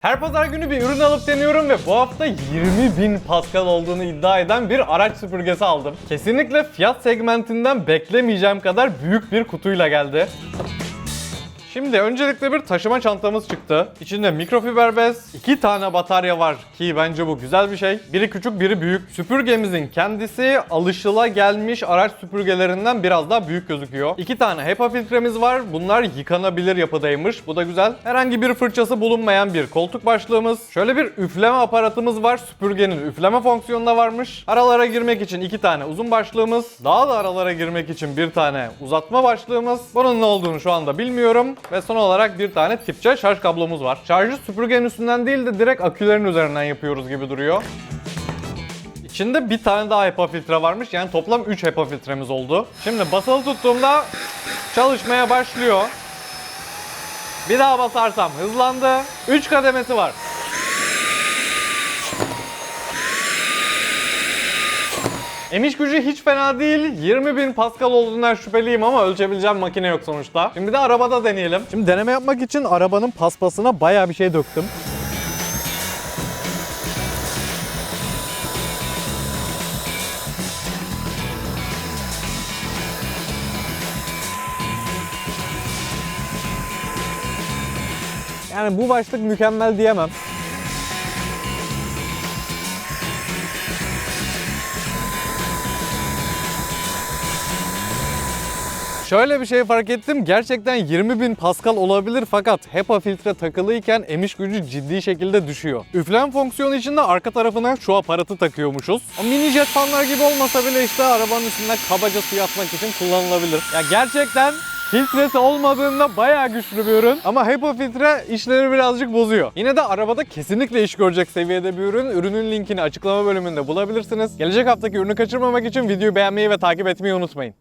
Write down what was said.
Her pazar günü bir ürün alıp deniyorum ve bu hafta 20.000 Pascal olduğunu iddia eden bir araç süpürgesi aldım. Kesinlikle fiyat segmentinden beklemeyeceğim kadar büyük bir kutuyla geldi. Şimdi öncelikle bir taşıma çantamız çıktı. İçinde mikrofiber bez, iki tane batarya var ki bence bu güzel bir şey. Biri küçük, biri büyük. Süpürgemizin kendisi alışıla gelmiş araç süpürgelerinden biraz daha büyük gözüküyor. İki tane HEPA filtremiz var. Bunlar yıkanabilir yapıdaymış. Bu da güzel. Herhangi bir fırçası bulunmayan bir koltuk başlığımız. Şöyle bir üfleme aparatımız var. Süpürgenin üfleme fonksiyonu da varmış. Aralara girmek için iki tane uzun başlığımız. Daha da aralara girmek için bir tane uzatma başlığımız. Bunun ne olduğunu şu anda bilmiyorum. Ve son olarak bir tane tip C şarj kablomuz var. Şarjı süpürgenin üstünden değil de direkt akülerin üzerinden yapıyoruz gibi duruyor. İçinde bir tane daha HEPA filtre varmış. Yani toplam 3 HEPA filtremiz oldu. Şimdi basılı tuttuğumda çalışmaya başlıyor. Bir daha basarsam hızlandı. 3 kademesi var. Emiş gücü hiç fena değil. 20.000 Pascal olduğundan şüpheliyim ama ölçebileceğim makine yok sonuçta. Şimdi de arabada deneyelim. Şimdi deneme yapmak için arabanın paspasına bayağı bir şey döktüm. Yani bu başlık mükemmel diyemem. Şöyle bir şey fark ettim. Gerçekten 20.000 Pascal olabilir fakat HEPA filtre takılıyken emiş gücü ciddi şekilde düşüyor. Üflem fonksiyonu için de arka tarafına şu aparatı takıyormuşuz. O mini jet fanlar gibi olmasa bile işte arabanın üstünde kabaca su atmak için kullanılabilir. Ya gerçekten Filtresi olmadığında bayağı güçlü bir ürün ama HEPA filtre işleri birazcık bozuyor. Yine de arabada kesinlikle iş görecek seviyede bir ürün. Ürünün linkini açıklama bölümünde bulabilirsiniz. Gelecek haftaki ürünü kaçırmamak için videoyu beğenmeyi ve takip etmeyi unutmayın.